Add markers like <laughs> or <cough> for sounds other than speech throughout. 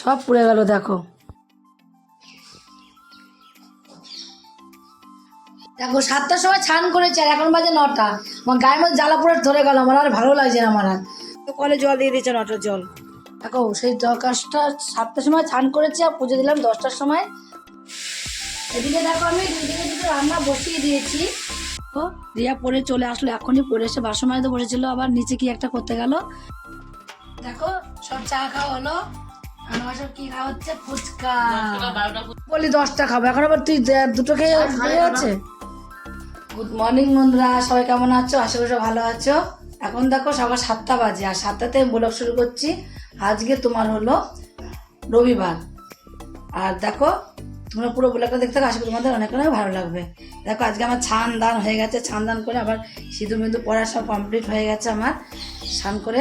সব পুড়ে গেল দেখো। দেখো সাতটার সময় ছান করেছে আর এখন বাজে নটা। আমার গায়ের মধ্যে জ্বালা পুরো ধরে গেল আমার আর ভালো লাগছে না আমার আর। তো কলে জল দিয়ে দিয়েছে নটার জল। দেখো সেই দরকারটা সাতটার সময় ছান করেছে আর পুজো দিলাম দশটার সময়। এদিকে দেখো আমি দুদিকে দুটো রান্না বসিয়ে দিয়েছি। ও রিয়া পরে চলে আসলো এখনই পরে এসে বাসন মাজতে বসেছিল আবার নিচে কি একটা করতে গেল। দেখো সব চা খাওয়া হলো। আমার সব কি খাওয়া হচ্ছে? ফুচকা। বলি দশটা খাব। এখন আবার তুই দুটো খেয়ে যাচ্ছে গুড মর্নিং বন্ধুরা সবাই কেমন আছো? আশা করি সব ভালো আছো। এখন দেখো সকাল সাতটা বাজে আর সাতটাতে ব্লগ শুরু করছি। আজকে তোমার হলো রবিবার। আর দেখো তোমরা পুরো ব্লগটা দেখতে থাকো আশা করি তোমাদের অনেক অনেক ভালো লাগবে। দেখো আজকে আমার ছান দান হয়ে গেছে। ছান দান করে আবার সিঁদুর মিঁদুর পড়া সব কমপ্লিট হয়ে গেছে আমার। স্নান করে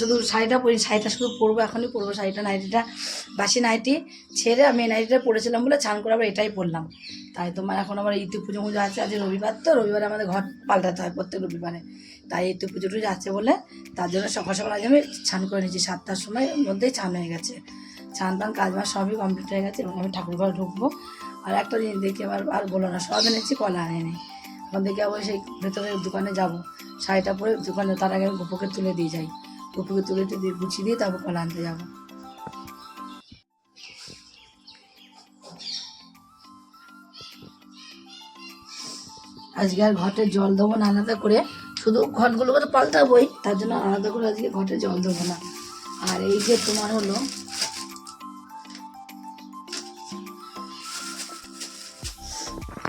শুধু শাড়িটা পরি শাড়িটা শুধু পরবো, এখনই পরবো। শাড়িটা নাইটিটা, বাসি নাইটি ছেড়ে আমি এই নাইটিটা পরেছিলাম বলে ছান করে আবার এটাই পরলাম। তাই তোমার এখন আমার ইতি পুজো পুজো আছে, আজ রবিবার তো, রবিবারে আমাদের ঘর পাল্টাতে হয় প্রত্যেক রবিবারে। তাই ইতি পুজো টুজো আছে বলে তার জন্য সকাল সকাল আগে আমি ছান করে নিয়েছি। সাতটার সময় মধ্যেই ছান হয়ে গেছে। ছান টান কাজ বাজ সবই কমপ্লিট হয়ে গেছে এবং আমি ঠাকুর ঘরে ঢুকবো। আর একটা জিনিস দেখি আবার, আর বলো না, সব এনেছি, কলা আনেনি। এখন দেখি আবার সেই ভেতরে দোকানে যাব। শাড়িটা পরে দোকানে, তার আগে গোপুকে তুলে দিয়ে যাই। গোপুকে তুলে দিয়ে গুছিয়ে দিয়ে তারপর কলা আনতে যাব। আজকে আর ঘটে জল দেবো না, আলাদা করে। শুধু ঘটগুলোকে তো পাল্টাবোই, তার জন্য আলাদা করে আজকে ঘটে জল দেবো না। আর এই যে তোমার হলো,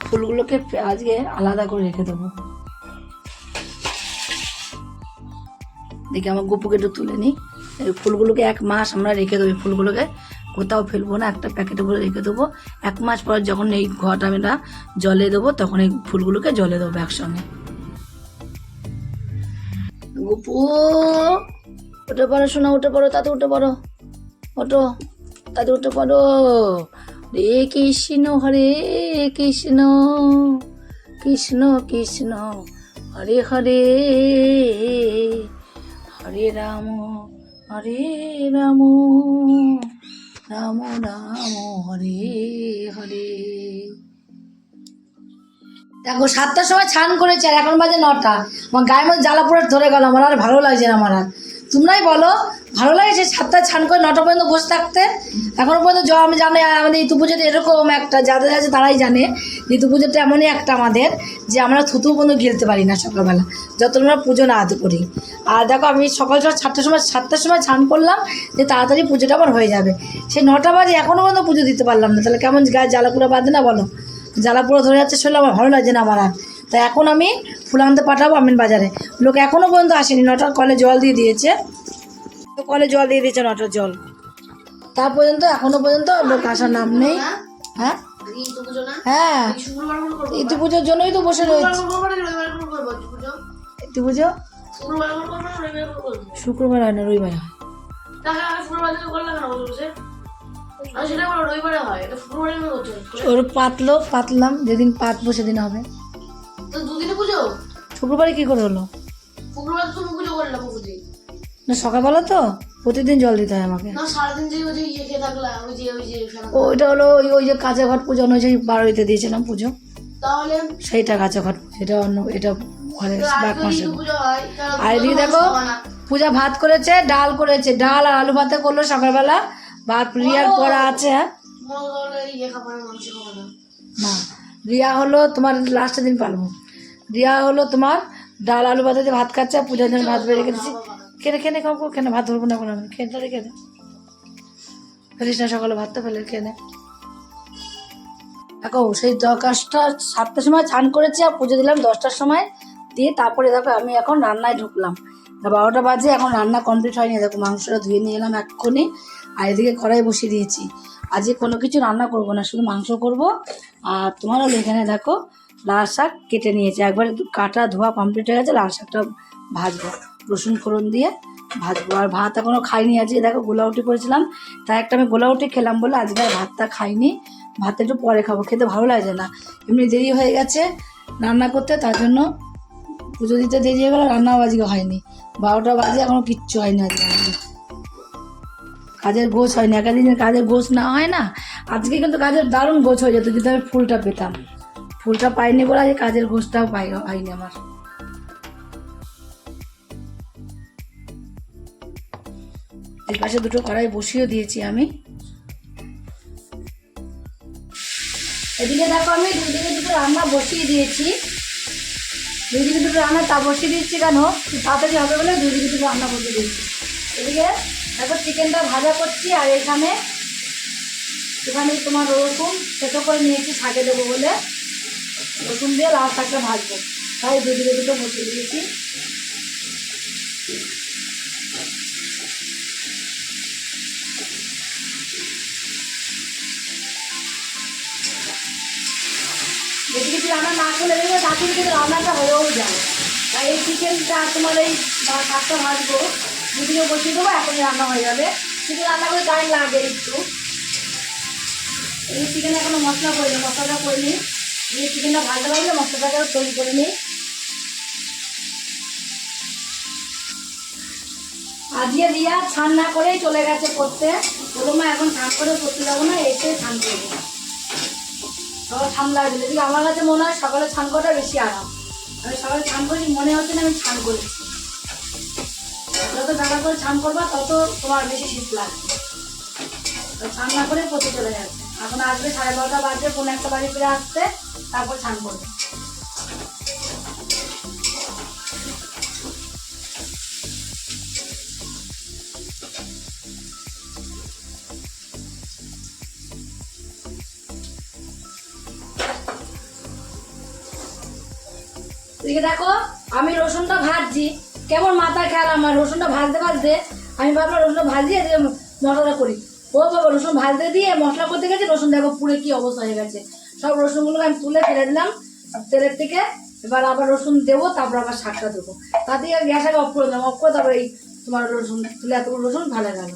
ফুলগুলোকে আজকে আলাদা করে রেখে দেবো। দেখি আমার গুপুকে একটু তুলে নিই। এই ফুলগুলোকে এক মাস আমরা রেখে দেবো ফুলগুলোকে। কোথাও ফেলব না, একটা প্যাকেটে করে রেখে দেবো। এক মাস পর যখন এই ঘট আমি জলে দেবো, তখন এই ফুলগুলোকে জলে দেবো একসঙ্গে। গুপু, উঠে পড়ো শোনা উঠে পড়ো, তাতে উঠে পড়ো। ওঠো, তাতে উঠে পড়ো। রে কৃষ্ণ, হরে কৃষ্ণ কৃষ্ণ কৃষ্ণ, হরে হরে। হরে রাম হরে রাম। রাম রাম, হরে হরে। দেখো, সাতটার সময় ছান করেছে আর এখন বাজে নটা। আমার গায়ের মধ্যে জ্বালা পোড়া ধরে গেল, আমার আর ভালো লাগছে না, আমার আর। তোমরাই বলো, ভালো লাগে সে সাতটায় ছান করে নটা পর্যন্ত বসে থাকতে? এখনও পর্যন্ত আমি জানি আমাদের ইতু পুজোতে এরকম একটা, যাদের আছে তারাই জানে ইতু পুজোটা এমনই একটা আমাদের যে আমরা থুতু পর্যন্ত গিলতে পারি না সকালবেলা যত আমরা পুজো না হাতে করি। আর দেখো আমি সকাল সকাল সাতটার সময় সাতটার সময় ছান করলাম, যে তাড়াতাড়ি পুজোটা আমার হয়ে যাবে। সেই নটা বাজে এখনও পর্যন্ত পুজো দিতে পারলাম না, তাহলে কেমন গায়ে জ্বালাপুরা বাঁধে না বলো? জ্বালা পুরো ধরে যাচ্ছে শুনলে আমার ভালো লাগছে না আমার আর। তাই এখন আমি ফুল আনতে পাঠাবো আমিন বাজারে। লোক এখনও পর্যন্ত আসেনি, নটার কলে জল দিয়ে দিয়েছে। কলে জল দিয়ে দিয়েছে নটার জল। তা পর্যন্ত এখনও পর্যন্ত লোক আসার নাম নেই। হ্যাঁ? হ্যাঁ। ইতি পুজোর জন্যই তো বসে রয়েছে। ইতি পুজো শুক্রবার হয় না রবিবার হয়। ওর পাতলো পাতলাম যেদিন পাতবো সেদিন হবে। শুক্রবারে কি করে হলো? না সকালবেলা তো? প্রতিদিন জল দিতে হয় আমাকে। ওইটা হলো ওই ওই যে কাঁচা ঘট পুজো ওই যে বারোইতে দিয়েছিলাম পুজো। সেইটা কাঁচা ঘট এটা অন্য এটা ঘরে বাক মাসে। আর এদিকে দেখো পূজা ভাত করেছে ডাল করেছে ডাল আর আলু ভাতে করল সকালবেলা। ভাত রিয়ার পড়া আছে হ্যাঁ? ইয়ে না রিয়া হলো তোমার লাস্টের দিন পারব রিয়া হলো তোমার ডাল আলু ভাতে ভাত খাচ্ছে আর পূজার জন্য ভাত বেড়ে রেখে দিচ্ছি কেনে কেনে খাব, কেনে? ভাত ধরবো না কোনো আমি? খেতে রেখে দে ফেলিস না, সকালে ভাতটা ফেলে, খেয়ে নে। দেখো, সেই দরকারটা সাতটার সময় চান করেছি আর পুজো দিলাম দশটার সময়। দিয়ে তারপরে দেখো, আমি এখন রান্নায় ঢুকলাম। বারোটা বাজে, এখন রান্না কমপ্লিট হয়নি। দেখো, মাংসটা ধুয়ে নিয়ে এলাম এক্ষুনি। আর এদিকে কড়াই বসিয়ে দিয়েছি। আজকে কোনো কিছু রান্না করব না, শুধু মাংস করব। আর তোমার হলো এখানে দেখো, লাল শাক কেটে নিয়েছি। একবার কাটা ধোয়া কমপ্লিট হয়ে গেছে, লাল শাকটা ভাজবো। রসুন ফোড়ন দিয়ে ভাজবো আর ভাত এখনও খাইনি আজকে। দেখো গোলাউটি করেছিলাম, তাই একটা আমি গোলাউটি খেলাম বলে আজকে আর ভাতটা খাইনি। ভাত একটু পরে খাব, খেতে ভালো লাগে না। এমনি দেরি হয়ে গেছে রান্না করতে, তার জন্য পুজো দিতে দেরি হয়ে গেলো, রান্নাও আজকে হয়নি। বারোটা বাজে এখনও কিচ্ছু হয়নি আজকে। কাজের গোছ হয়নি না একাদিনের কাজের গোছ না হয় না, আজকে কিন্তু কাজের দারুণ গোছ হয়ে যেত যদি আমি ফুলটা পেতাম। ফুলটা পাইনি বলে আজকে কাজের গোছটাও পাই, হয়নি আমার। এই পাশে দুটো কড়াই বসিয়ে দিয়েছি আমি। এদিকে দেখো আমি দুই দিকে দুটো রান্না বসিয়ে দিয়েছি। দুই দিকে দুটো রান্না তা বসিয়ে দিচ্ছি কেন? তাড়াতাড়ি হবে বলে দুই দিকে দুটো রান্না বসিয়ে দিয়েছি। এদিকে দেখো চিকেনটা ভাজা করছি আর এখানে এখানে তোমার রসুন সেটা করে নিয়েছি শাকে দেবো বলে। রসুন দিয়ে লাল শাকটা ভাজবো। তাই দুই দিকে দুটো বসিয়ে দিয়েছি। দেখবে তাড়াতাড়ি কিন্তু রান্নাটা হয়েও যায়। তাই এই চিকেনটা তোমার এই শাকটা ভাজবো। দুদিকে বসিয়ে দেবো, এখনই রান্না হয়ে যাবে চিকেন রান্না করে টাইম লাগে একটু। এই চিকেনে এখনও মশলা করিনি মশলাটা করিনি এই চিকেনটা ভাজতে পারলে মশলাটাকে তৈরি করে নিই আজকে রিয়া ছান না করেই চলে গেছে করতে। বলো এখন ছান করে করতে যাব না, এসে ছান করব। সকালে ঠান্ডা লাগছে এদিকে আমার কাছে মনে হয় সকালে স্নান করাটা বেশি আরাম। আমি সকালে স্নান করি, মনে হচ্ছে না আমি স্নান করেছি। যত টাকা করে স্নান করবা, তত তোমার বেশি শীত লাগবে। ছান স্নান না করে পচে চলে যাচ্ছে। এখন আসবে সাড়ে বারোটা বাজবে কোনো একটা বাড়ি ফিরে আসতে, তারপর স্নান করবে। এদিকে দেখো, আমি রসুনটা ভাজছি। কেমন মাথা খেয়াল আমার, রসুনটা ভাজতে ভাজতে আমি ভাবলাম রসুনটা ভাজি দিয়ে মশলাটা করি। ও বাবা, রসুন ভাজতে দিয়ে মশলা করতে গেছে, রসুন দেখো পুরো কি অবস্থা হয়ে গেছে। সব রসুনগুলো আমি তুলে ফেলে দিলাম তেলের থেকে এবার আবার রসুন দেবো, তারপর আবার শাকটা দেবো। থেকে গ্যাস আগে অফ করে দিলাম অফ করে তারপর এই তোমার রসুন, তুলে এতগুলো রসুন ভালো গেল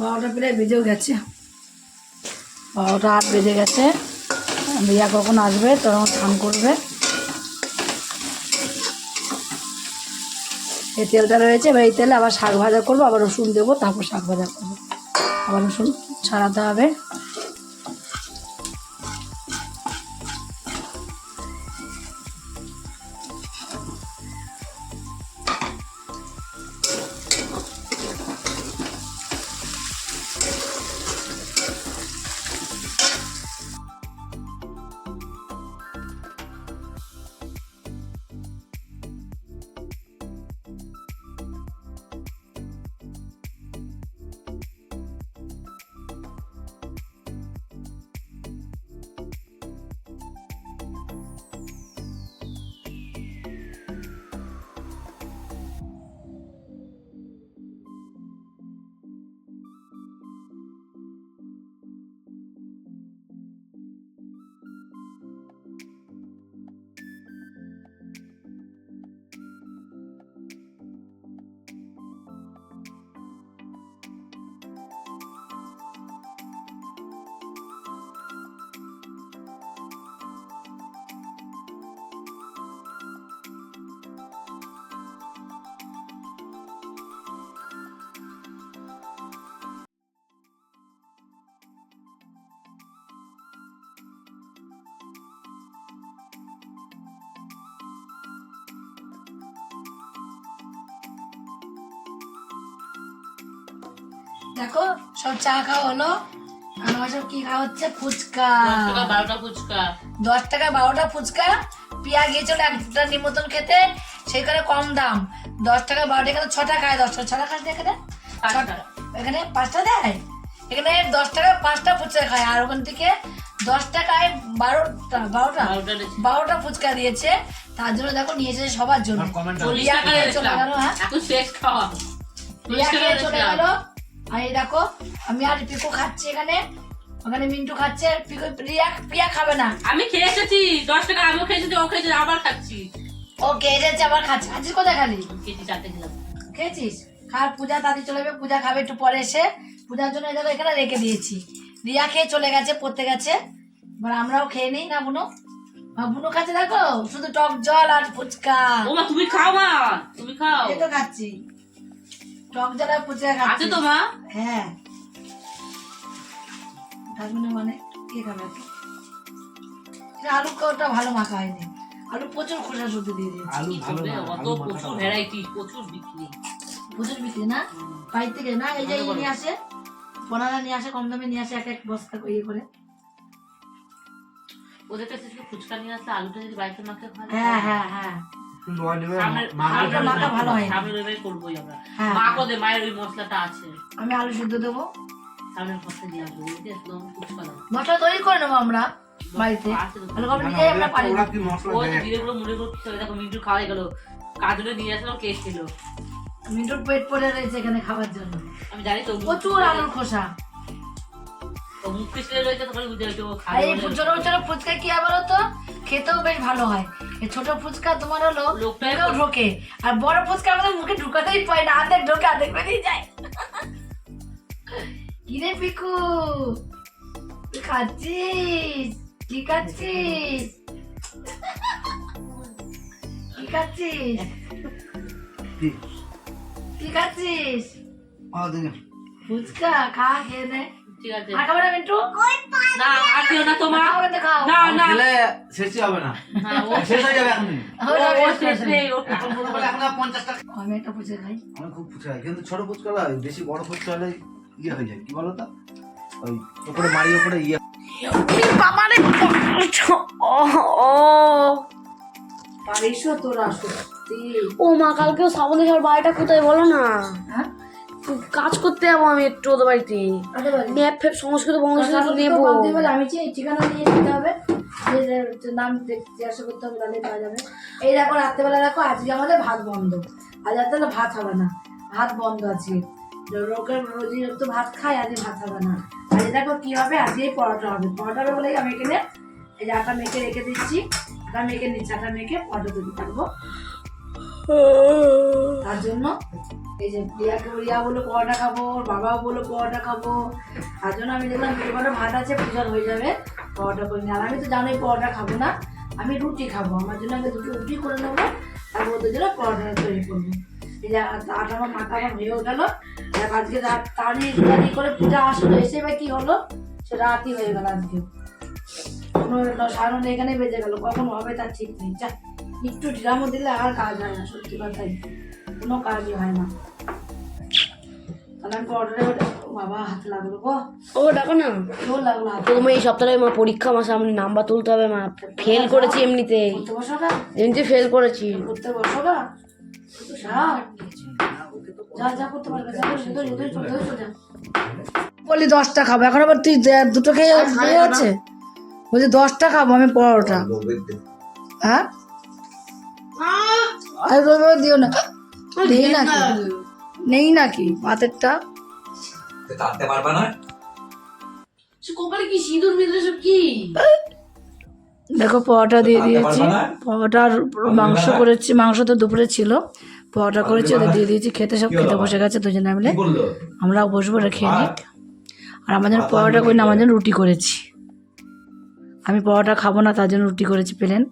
বারোটা প্রায় বেজেও গেছে। বারোটা আট বেজে গেছে। বিয়া কখন আসবে তখন স্নান করবে। এই তেলটা রয়েছে, এবার এই তেলে আবার শাক ভাজা করব, আবার রসুন দেবো, তারপর শাক ভাজা করব। আবার রসুন ছাড়াতে হবে। দেখো সব চা খাওয়া হলো। আর আমার সব কি খাওয়া হচ্ছে? ফুচকা। বারোটা ফুচকা। দশ টাকা বারোটা ফুচকা। পিয়া গিয়েছিল একটা নিমন্ত্রণ খেতে সেখানে কম দাম। দশ টাকা বারোটা এখানে ছটা খায় দশ টাকা। ছটা খায় এখানে। পাঁচটা। এখানে পাঁচটা দেয়? এখানে দশ টাকা পাঁচটা ফুচকা খায়। আর ওখান থেকে দশ টাকায় বারোটা বারোটা বারোটা দিয়েছে। ফুচকা দিয়েছে। তার জন্য দেখো নিয়ে এসেছে সবার জন্য। টাকা খেয়ে চলে। গেল। খেয়ে আর এই দেখো আমি আর পিকু খাচ্ছি এখানে। ওখানে মিন্টু খাচ্ছে পিকু রিয়া পিয়া খাবে না। আমি খেয়ে এসেছি দশ টাকা আমিও খেয়েছি ও খেয়েছি আবার খাচ্ছি। ও কেটেছে আবার খাচ্ছে। খাচ্ছিস কোথায় খালি? কেজি চারটে দিলাম খেয়েছিস? খার পূজা তাড়াতাড়ি চলে যাবে পূজা খাবে একটু পরে এসে। পূজার জন্য এই এখানে রেখে দিয়েছি। রিয়া খেয়ে চলে গেছে পড়তে গেছে। এবার আমরাও খেয়ে নিই না বুনো? বুনো খাচ্ছে দেখো? শুধু টক জল আর ফুচকা। ও মা তুমি খাও মা তুমি খাও। এই তো খাচ্ছি। টক আর ফুচকা আছে তো মা? হ্যাঁ। হাজবেন্ডের মানে কে খাবে আলু ওটা ভালো মাখা হয়নি। আলু প্রচুর খোসা শুদ্ধ দিয়ে দিয়েছি। আলু ভালো অত প্রচুর ভ্যারাইটি প্রচুর বিক্রি। প্রচুর বিক্রি না? বাড়ি থেকে না? এই যে ইয়ে নিয়ে আসে বনানা নিয়ে আসে কম দামে নিয়ে আসে এক এক বস্তা ইয়ে করে। ওদের কাছে ফুচকা নিয়ে আসলে আলুটা যদি বাড়িতে মাখে হ্যাঁ হ্যাঁ হ্যাঁ। হয় না। সামনের রবিবার করবোই আমরা। মা কদে মায়ের ওই মশলাটা আছে। আমি আলু সিদ্ধ দেবো। মশলা তৈরি করে নেব আমরা বাড়িতে। মিন্টু খাওয়াই গেল। কাজলে নিয়ে আসলো কে ছিল মিন্টুর পেট পড়ে রয়েছে এখানে খাবার জন্য। আমি জানি তো প্রচুর আলুর খোসা। আর এই বলে। ছোট ছোট ফুচকা কি আবার তো খেতেও বেশ ভালো হয়। এই ছোট ফুচকা তোমার হলো ঢোকে আর বড় ফুচকা আমাদের মুখে ঢুকাতেই পায় না আধেক ঢোকে আধেক বেরিয়ে যায়। <laughs> কিরে পিকু তুই খাচ্ছিস? কি খাচ্ছিস? কি খাচ্ছিস? কি? কি খাচ্ছিস? ফুচকা খা খেয়ে নে। ঠিক আছে। আর খাবে না মিন্টু? না আর দিও না তোমার। খাও কিন্তু খাও। না না। খেলে শেষই হবে না। ও শেষ হয়ে যাবে এখন। ও ও শেষ নেই ও এখন করো এখন আর পঞ্চাশ টাকা। আমি একটা ফুচকা খাই। আমি খুব ফুচকা খাই কিন্তু ছোট ফুচকা বেশি বড় ফুচকা হলে ইয়ে হয়ে যায়। কি বলো তো ওই উপরে মারি উপরে ইয়ে। ও ও পারিস তোরা সত্যি। ও মা কালকেও শ্রাবণী সবার বাড়িটা কোথায় বলো না? হ্যাঁ? কাজ করতে যাব আমি একটু ওদের বাড়িতে। ম্যাপ ফ্যাপ সংস্কৃত বঙ্গস্কৃত নেব। আমি ঠিকানা নিয়ে যেতে হবে নাম জিজ্ঞাসা করতে হবে তাহলে পাওয়া যাবে। এই দেখো রাত্রেবেলা দেখো আজকে আমাদের ভাত বন্ধ। আজ আর তাহলে ভাত হবে না। ভাত বন্ধ আছে লোকের রোজি তো ভাত খায় আজকে ভাত হবে না। আজ দেখো কি হবে আজকে পরোটা হবে। পরোটা হবে বলেই আমি এখানে এই যে আটা মেখে রেখে দিচ্ছি। আটা মেখে নিচ্ছি আটা মেখে পরোটা তৈরি করব। তার জন্য এই যে রিয়াকে রিয়া বলল পরোটা খাব বাবাও বলল পরোটা খাব। তার জন্য আমি দেখলাম দুটো ভাত আছে, পূজার হয়ে যাবে, পরোটা করে নিই আর আমি তো জানোই পরোটা খাব না, আমি রুটি খাব। আমার জন্য আমি দুটো রুটি করে নেব তারপর ওদের জন্য পরোটা তৈরি করব। এই যে আটা আমার মাথা আমার হয়েও গেল আজকে রাত তাড়ি তাড়ি করে পূজা আসলো, এসে বা কি হলো? সে রাতই হয়ে গেল আজকে। কোনো সাড়ে এখানে বেজে গেল, কখন হবে তার ঠিক নেই। যা, একটু ঢিলামো দিলে আর কাজ হয় না, সত্যি কথাই। কোনো কাজই হয় না। তাহলে আমি বাবা হাত লাগল গো। ও ডাকো না। জোর লাগল হাত। এই সপ্তাহে মা পরীক্ষা আমার সামনে নাম্বার তুলতে হবে মা ফেল করেছি এমনিতে। ফেল করেছি। করতে বসো গা বলি দশটা খাব। এখন আবার তুই দুটো খেয়ে যাচ্ছে বলছি দশটা খাব আমি পরোটা। হ্যাঁ? আর দিও না। নেই নাকি? নেই নাকি? ভাতেরটা? কাটতে পারবা না? কোপালে কি সিঁদুর মিদুর সব কি? দেখো পরোটা দিয়ে দিয়েছি। পারবা পরোটা আর মাংস করেছি মাংস তো দুপুরে ছিল। পরোটা করেছি ওদের দিয়ে দিয়েছি খেতে সব খেতে বসে গেছে দুজনে মিলে। আমরাও বসবো রেখে নিক। আর আমার জন্য পরোটা করি না আমার জন্য রুটি করেছি। আমি পরোটা খাব না তার জন্য রুটি করেছি পেলেন।